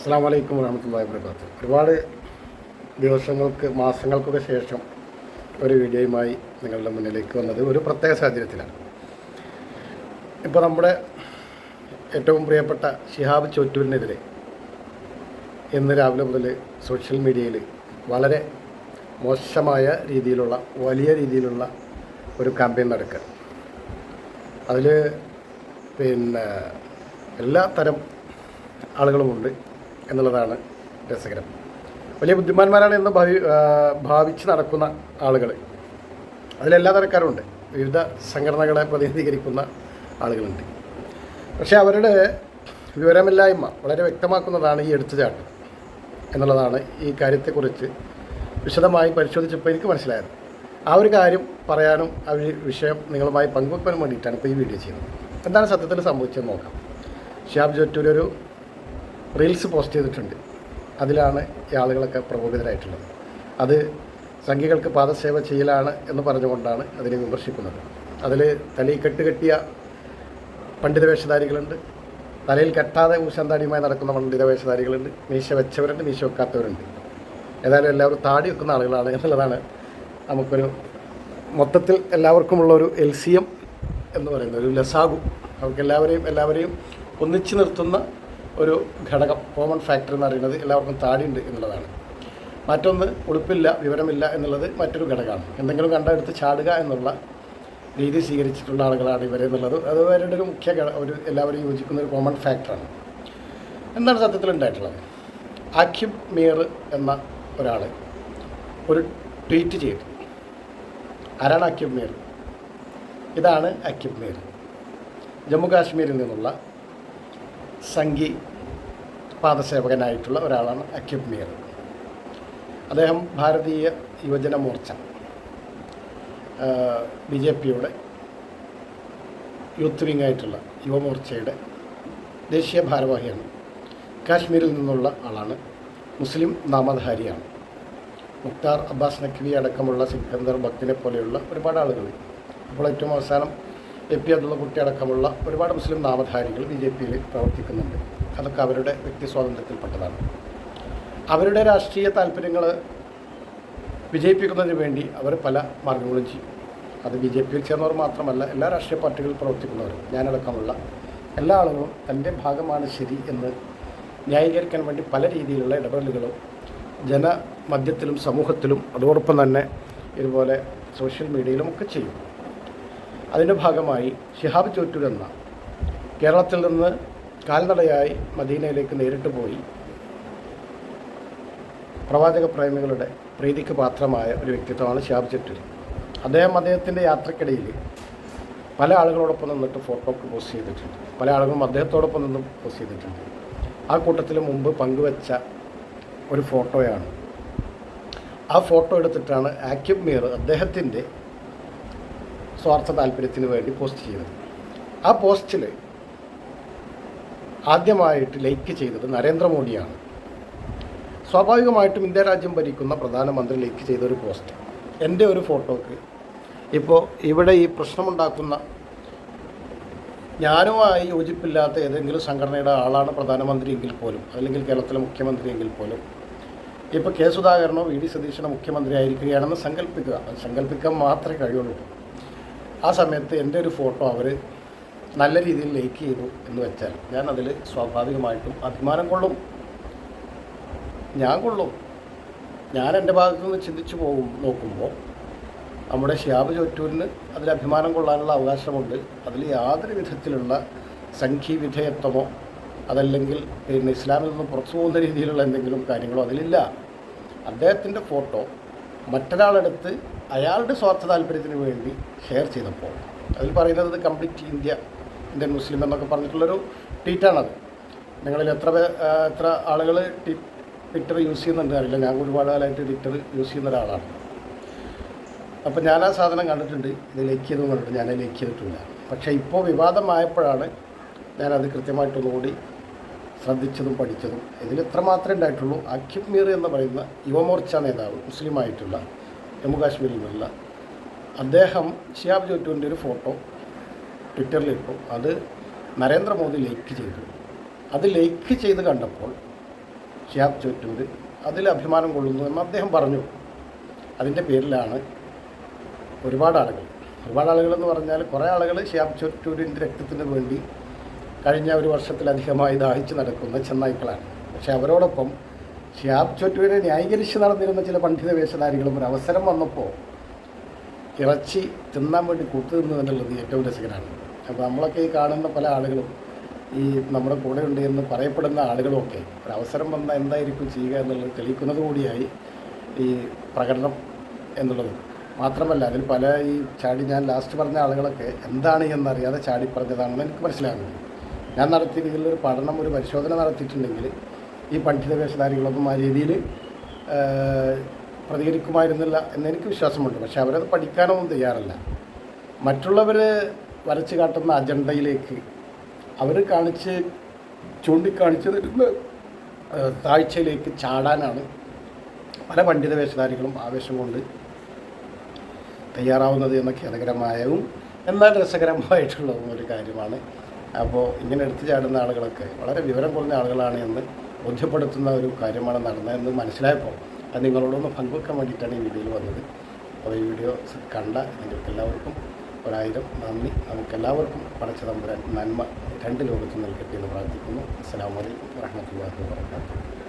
അസ്സാം വലൈക്കും വരഹമത്തല്ലാ വാബർക്കാത്ത് ഒരുപാട് ദിവസങ്ങൾക്ക് മാസങ്ങൾക്കൊക്കെ ശേഷം ഒരു വീഡിയോയുമായി നിങ്ങളുടെ മുന്നിലേക്ക് വന്നത് ഒരു പ്രത്യേക സാഹചര്യത്തിലാണ്. ഇപ്പോൾ നമ്മുടെ ഏറ്റവും പ്രിയപ്പെട്ട ഷിഹാബ് ചോറ്റൂരിനെതിരെ ഇന്ന് രാവിലെ മുതൽ സോഷ്യൽ മീഡിയയിൽ വളരെ മോശമായ രീതിയിലുള്ള വലിയ രീതിയിലുള്ള ഒരു ക്യാമ്പയിൻ നടക്കുക. അതിൽ പിന്നെ എല്ലാ തരം ആളുകളുമുണ്ട്. എന്നുള്ളതാണ് രസകരം. വലിയ ബുദ്ധിമാന്മാരാണ് എന്ന് ഭാവി ഭാവിച്ച് നടക്കുന്ന ആളുകൾ അതിലെല്ലാ തരക്കാരുണ്ട് വിവിധ സംഘടനകളെ പ്രതിനിധീകരിക്കുന്ന ആളുകളുണ്ട്. പക്ഷേ അവരുടെ വിവരമില്ലായ്മ വളരെ വ്യക്തമാക്കുന്നതാണ് ഈ എടുത്തുചാട്ടം എന്നുള്ളതാണ് ഈ കാര്യത്തെക്കുറിച്ച് വിശദമായി പരിശോധിച്ചപ്പോൾ എനിക്ക് മനസ്സിലായത്. ആ ഒരു കാര്യം പറയാനും ആ ഒരു വിഷയം നിങ്ങളുമായി പങ്കുവെക്കാനും വേണ്ടിയിട്ടാണ് ഇപ്പോൾ ഈ വീഡിയോ ചെയ്യുന്നത്. എന്താണ് സത്യത്തിൽ സംഭവിച്ചതെന്ന് നോക്കാം. ഷിയാബ് ജോറ്റൂർ ഒരു റീൽസ് പോസ്റ്റ് ചെയ്തിട്ടുണ്ട്. അതിലാണ് ഈ ആളുകളൊക്കെ പ്രകോപിതരായിട്ടുള്ളത്. അത് സംഘികൾക്ക് പാദസേവ ചെയ്യലാണ് എന്ന് പറഞ്ഞുകൊണ്ടാണ് അതിനെ വിമർശിക്കുന്നത്. അതിൽ തലയിൽ കെട്ടുകെട്ടിയ പണ്ഡിത വേഷധാരികളുണ്ട്. തലയിൽ കെട്ടാതെ ഊശാന്താടിയുമായി നടക്കുന്ന പണ്ഡിത വേഷധാരികളുണ്ട്. മീശ വെച്ചവരുണ്ട് മീശ വെക്കാത്തവരുണ്ട്. ഏതായാലും എല്ലാവരും താടി വെക്കുന്ന ആളുകളാണ് എന്നുള്ളതാണ് നമുക്കൊരു മൊത്തത്തിൽ എല്ലാവർക്കുമുള്ള ഒരു എൽ സി എം എന്ന് പറയുന്ന ഒരു ലസാഗു. അവർക്ക് എല്ലാവരെയും എല്ലാവരെയും ഒന്നിച്ചു നിർത്തുന്ന ഒരു ഘടകം കോമൺ ഫാക്ടർ എന്ന് പറയുന്നത് എല്ലാവർക്കും താടിയുണ്ട് എന്നുള്ളതാണ്. മറ്റൊന്ന് ഉടുപ്പില്ല വിവരമില്ല എന്നുള്ളത് മറ്റൊരു ഘടകമാണ്. എന്തെങ്കിലും കണ്ടെടുത്ത് ചാടുക എന്നുള്ള രീതി സ്വീകരിച്ചിട്ടുള്ള ആളുകളാണ് ഇവരെന്നുള്ളത് അത് അവരുടെ ഒരു മുഖ്യ ഒരു എല്ലാവരും യോജിക്കുന്ന ഒരു കോമൺ ഫാക്ടറാണ് എന്താണ് സത്യത്തിൽ ഉണ്ടായിട്ടുള്ളത്? ആഖിബ് മീർ എന്ന ഒരാൾ ഒരു ട്വീറ്റ് ചെയ്തു. ആരാണ് അക്യൂബ് മീർ? ഇതാണ് അക്യൂബ് മീർ. ജമ്മു കാശ്മീരിൽ നിന്നുള്ള സംഘി പാദസേവകനായിട്ടുള്ള ഒരാളാണ് അക്യുബ് മീർ. അദ്ദേഹം ഭാരതീയ യുവജന മോർച്ച ബി ജെ പിയുടെ യൂത്ത് വിങ് ആയിട്ടുള്ള യുവമോർച്ചയുടെ ദേശീയ ഭാരവാഹിയാണ്. കാശ്മീരിൽ നിന്നുള്ള ആളാണ്. മുസ്ലിം നാമധാരിയാണ്. മുക്താർ അബ്ബാസ് നഖ്വി അടക്കമുള്ള സിക്കന്ദർ ഭക്തിനെ പോലെയുള്ള ഒരുപാട് ആളുകൾ. അപ്പോൾ ഏറ്റവും അവസാനം എ പി അബ്ദുള്ള കുട്ടി അടക്കമുള്ള ഒരുപാട് മുസ്ലിം നാമധാരികൾ ബി ജെ പിയിൽ പ്രവർത്തിക്കുന്നുണ്ട്. അതൊക്കെ അവരുടെ വ്യക്തി സ്വാതന്ത്ര്യത്തിൽപ്പെട്ടതാണ്. അവരുടെ രാഷ്ട്രീയ താല്പര്യങ്ങൾ വിജയിപ്പിക്കുന്നതിന് വേണ്ടി അവർ പല മാർഗങ്ങളും ചെയ്യും. അത് ബി ജെ പിയിൽ ചേർന്നവർ മാത്രമല്ല എല്ലാ രാഷ്ട്രീയ പാർട്ടികളിൽ പ്രവർത്തിക്കുന്നവരും ഞാനടക്കമുള്ള എല്ലാ ആളുകളും തന്റെ ഭാഗമാണ് ശരി എന്ന് ന്യായീകരിക്കാൻ വേണ്ടി പല രീതിയിലുള്ള ഇടപെടലുകളും ജനമധ്യത്തിലും സമൂഹത്തിലും അതോടൊപ്പം തന്നെ ഇതുപോലെ സോഷ്യൽ മീഡിയയിലും ഒക്കെ ചെയ്യും. അതിന്റെ ഭാഗമായി ഷിഹാബ് ചോറ്റൂർ എന്ന കേരളത്തിൽ നിന്ന് കാൽനടയായി മദീനയിലേക്ക് നേരിട്ട് പോയി. പ്രവാചക പ്രേമികളുടെ പ്രീതിക്ക് പാത്രമായ ഒരു വ്യക്തിത്വമാണ് ഷിഹാബ് ചോറ്റൂർ. അദ്ദേഹം അദ്ദേഹത്തിന്റെ യാത്രക്കിടയിൽ പല ആളുകളോടൊപ്പം നിന്നിട്ട് ഫോട്ടോ പോസ്റ്റ് ചെയ്തിട്ടുണ്ട്. പല ആളുകളും അദ്ദേഹത്തോടൊപ്പം നിന്നും പോസ്റ്റ് ചെയ്തിട്ടുണ്ട്. ആ കൂട്ടത്തിൽ മുമ്പ് പങ്കുവച്ച ഒരു ഫോട്ടോയാണ്. ആ ഫോട്ടോ എടുത്തിട്ടാണ് ആക്യുബ് മീർ അദ്ദേഹത്തിന്റെ സ്വാർത്ഥ താല്പര്യത്തിന് വേണ്ടി പോസ്റ്റ് ചെയ്തത് ആ പോസ്റ്റിൽ ആദ്യമായിട്ട് ലൈക്ക് ചെയ്തത് നരേന്ദ്രമോദിയാണ്. സ്വാഭാവികമായിട്ടും ഇന്ത്യ രാജ്യം ഭരിക്കുന്ന പ്രധാനമന്ത്രി ലൈക്ക് ചെയ്ത ഒരു പോസ്റ്റ് എന്റെ ഒരു ഫോട്ടോക്ക് ഇപ്പോൾ ഇവിടെ ഈ പ്രശ്നമുണ്ടാക്കുന്ന ഞാനുമായി യോജിപ്പില്ലാത്ത ഏതെങ്കിലും സംഘടനയുടെ ആളാണ് പ്രധാനമന്ത്രി എങ്കിൽ പോലും അല്ലെങ്കിൽ കേരളത്തിലെ മുഖ്യമന്ത്രി എങ്കിൽ പോലും ഇപ്പോൾ കെ സുധാകരനോ വി ഡി സതീശനോ മുഖ്യമന്ത്രി ആയിരിക്കുകയാണെന്ന് സങ്കല്പിക്കുക സങ്കല്പിക്കാൻ മാത്രമേ കഴിയുള്ളൂ. ആ സമയത്ത് എന്റെ ഒരു ഫോട്ടോ അവർ നല്ല രീതിയിൽ ലൈക്ക് ചെയ്തു എന്ന് വെച്ചാൽ ഞാൻ അതിൽ സ്വാഭാവികമായിട്ടും അഭിമാനം കൊള്ളും. ഞാൻ കൊള്ളും. ഞാൻ എന്റെ ഭാഗത്തു നിന്ന് ചിന്തിച്ചു പോകും നോക്കുമ്പോൾ നമ്മുടെ ഷിയാബ് ചോറ്റൂരിന് അതിൽ അഭിമാനം കൊള്ളാനുള്ള അവകാശമുണ്ട്. അതിൽ യാതൊരു വിധത്തിലുള്ള സംഖ്യ വിധേയത്വമോ അതല്ലെങ്കിൽ പിന്നെ ഇസ്ലാമിൽ നിന്ന് പുറത്തു പോകുന്ന രീതിയിലുള്ള എന്തെങ്കിലും കാര്യങ്ങളോ അതിലില്ല. അദ്ദേഹത്തിന്റെ ഫോട്ടോ മറ്റൊരാളെടുത്ത് അയാളുടെ സ്വാർത്ഥ താല്പര്യത്തിന് വേണ്ടി ഷെയർ ചെയ്തപ്പോൾ അതിൽ പറയുന്നത് കംപ്ലീറ്റ് ഇന്ത്യ ഇന്ത്യൻ മുസ്ലിം എന്നൊക്കെ പറഞ്ഞിട്ടുള്ളൊരു ട്വീറ്റാണത് നിങ്ങളിൽ എത്ര എത്ര ആളുകൾ ട്വിറ്റർ യൂസ് ചെയ്യുന്നുണ്ട് അറിയില്ല. ഞാൻ ഒരുപാട് കാലമായിട്ട് ട്വിറ്റർ യൂസ് ചെയ്യുന്ന ഒരാളാണ്. അപ്പോൾ ഞാൻ ആ സാധനം കണ്ടിട്ടുണ്ട്. ഇത് ലൈക്ക് ചെയ്തും കണ്ടിട്ട് ഞാൻ ലൈക്ക് ചെയ്തിട്ടില്ല. പക്ഷേ ഇപ്പോൾ വിവാദമായപ്പോഴാണ് ഞാനത് കൃത്യമായിട്ടൊന്നുകൂടി ശ്രദ്ധിച്ചതും പഠിച്ചതും ഇതിൽ എത്ര മാത്രമേ ഉണ്ടായിട്ടുള്ളൂ. അഖിബ് മീർ എന്ന് പറയുന്ന യുവമോർച്ച നേതാവ് മുസ്ലിമായിട്ടുള്ള ജമ്മു കാശ്മീരിൽ നിന്നുള്ള അദ്ദേഹം ഷിയാബ് ജോറ്റുവിന്റെ ഒരു ഫോട്ടോ ട്വിറ്ററിലിട്ടു അത് നരേന്ദ്രമോദി ലൈക്ക് ചെയ്തു. അത് ലൈക്ക് ചെയ്ത് കണ്ടപ്പോൾ ഷിയാബ് ജോറ്റൂർ അതിൽ അഭിമാനം കൊള്ളുന്നു എന്ന് അദ്ദേഹം പറഞ്ഞു. അതിന്റെ പേരിലാണ് ഒരുപാട് ആളുകൾ. ഒരുപാട് ആളുകൾ എന്ന് പറഞ്ഞാൽ കുറേ ആളുകൾ ഷിയാബ് ചോറ്റൂരിന്റെ രക്തത്തിന് വേണ്ടി കഴിഞ്ഞ ഒരു വർഷത്തിലധികമായി ദാഹിച്ചു നടക്കുന്ന ചെന്നായ്ക്കളാണ്. പക്ഷേ അവരോടൊപ്പം ഷിയാബ് ചൊറ്റുവിനെ ന്യായീകരിച്ച് നടന്നിരുന്ന ചില പണ്ഡിത വേഷധാരികളും ഒരു അവസരം വന്നപ്പോൾ ഇറച്ചി തിന്നാൻ വേണ്ടി കൂട്ടുനിന്നു എന്നുള്ളത് ഏറ്റവും രസകരമാണ്. അപ്പോൾ നമ്മളൊക്കെ ഈ കാണുന്ന പല ആളുകളും ഈ നമ്മുടെ കൂടെ ഉണ്ട് എന്ന് പറയപ്പെടുന്ന ആളുകളുമൊക്കെ ഒരു അവസരം വന്നാൽ എന്തായിരിക്കും ചെയ്യുക എന്നുള്ളത് തെളിയിക്കുന്നത് കൂടിയായി ഈ പ്രകടനം എന്നുള്ളത്. മാത്രമല്ല അതിൽ പല ഈ ചാടി ഞാൻ ലാസ്റ്റ് പറഞ്ഞ ആളുകളൊക്കെ എന്താണ് എന്നറിയാതെ ചാടി പറഞ്ഞതാണെന്ന് എനിക്ക് മനസ്സിലാകുന്നത് ഞാൻ നടത്തിയിരിക്കുന്ന ഒരു പഠനം ഒരു പരിശോധന നടത്തിയിട്ടുണ്ടെങ്കിൽ ഈ പണ്ഡിത വേഷധാരികളൊന്നും ആ രീതിയിൽ പ്രതികരിക്കുമായിരുന്നില്ല എന്നെനിക്ക് വിശ്വാസമുണ്ട്. പക്ഷേ അവരത് പഠിക്കാനൊന്നും തയ്യാറല്ല. മറ്റുള്ളവർ വരച്ച് കാട്ടുന്ന അജണ്ടയിലേക്ക് അവർ കാണിച്ച് ചൂണ്ടിക്കാണിച്ച് തരുന്ന താഴ്ചയിലേക്ക് ചാടാനാണ് പല പണ്ഡിത വേഷധാരികളും ആവേശം കൊണ്ട് തയ്യാറാവുന്നത് എന്ന ഖേദകരമായവും എന്നാൽ രസകരമായിട്ടുള്ളതും ഒരു കാര്യമാണ്. അപ്പോൾ ഇങ്ങനെ എടുത്തു ചാടുന്ന ആളുകളൊക്കെ വളരെ വിവരം കുറഞ്ഞ ആളുകളാണ് എന്ന് ബോധ്യപ്പെടുത്തുന്ന ഒരു കാര്യമാണ് നടന്നതെന്ന് മനസ്സിലായപ്പോൾ അത് നിങ്ങളോടൊന്ന് പങ്കുവെക്കാൻ വേണ്ടിയിട്ടാണ് ഈ വീഡിയോയിൽ വന്നത്. അപ്പോൾ ഈ വീഡിയോ കണ്ട നിങ്ങൾക്ക് എല്ലാവർക്കും ഒരായിരം നന്ദി. നമുക്കെല്ലാവർക്കും പടച്ച തമ്പുരാൻ നന്മ രണ്ട് ലോകത്തും നൽകട്ടെ എന്ന് പ്രാർത്ഥിക്കുന്നു. അസ്സാം വലൈക്കും വാഹമത്തല്ലാഹി വാബർക്കാത്തു